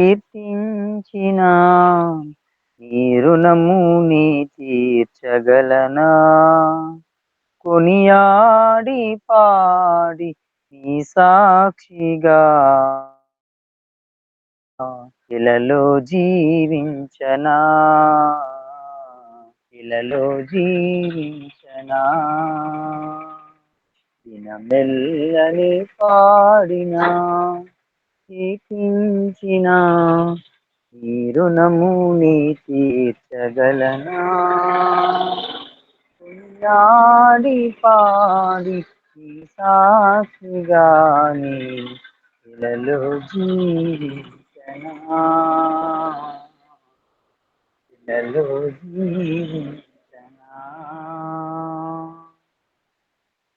కీర్తించిన నీ రుణము నీ తీర్చగలనా? కొనియాడి పాడి నీ సాక్షిగా ఇలలో జీవించనా? ఇలలో జీవించనా? దినమెల్లని పాడినా కీర్తించిన ఈ రుణము నీ తీర్చగలనా? కొనియాడి పాడి సాక్షిగాని ఇలలో జీవించనా? ఇలలో జీవించనా?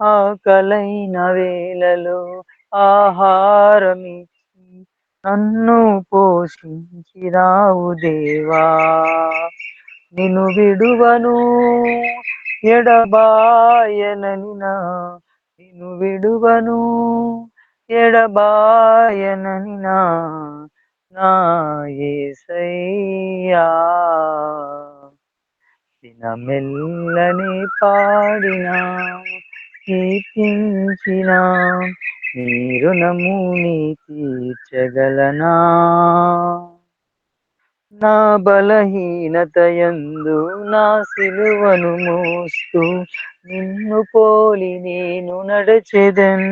ఆకలైన వేళలో ఆహారమిచ్చి నన్ను పోషించిరావు దేవా. నిను విడువను ఎడబాయనని నా నిన్ను విడువను ఎడబాయనని నా నా ఏసయ్యా. దినమెల్లని పాడినా కీర్తించిన నీ నముని తీర్చగలనా? నా బలహీనతయందు నా సిలువను మోస్తూ నిన్ను పోలి నేను నడచెదన్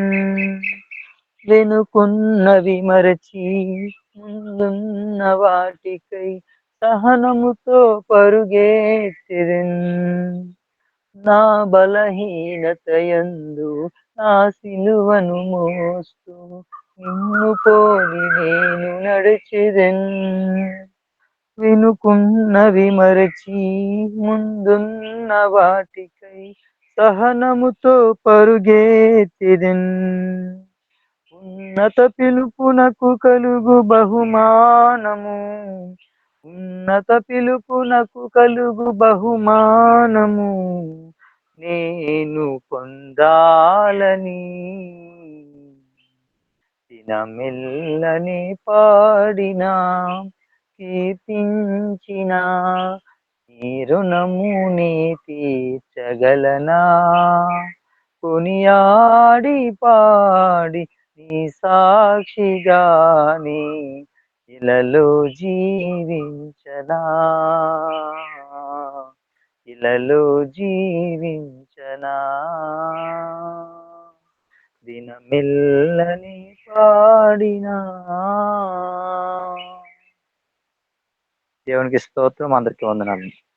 వెనుకున్నవి మరచి ముందున్న వాటికై సహనముతో పరుగెత్తిదన్ నా బలహీనతయందు నా సిలువను మోస్తూ నిన్ను పోలి నేను నడిచిదెన్. వెనుకున్నవి మరచి ముందున్న వాటికై సహనముతో పరుగేతిదెన్. ఉన్నత పిలుపునకు కలుగు బహుమానము. ఉన్నత పిలుపునకు కలుగు బహుమానము నేను పొందాలని. దినమెల్లని పాడినా కీర్తించిన నీ రుణము నీ తీర్చగలనా? కొనియాడి పాడి నీ సాక్షిగాని ఇలలో జీవించనా? ఇలలో జీవించనా? దినమిల్లని పాడినా? దేవునికి స్తోత్రం అందరికీ వందనాలు.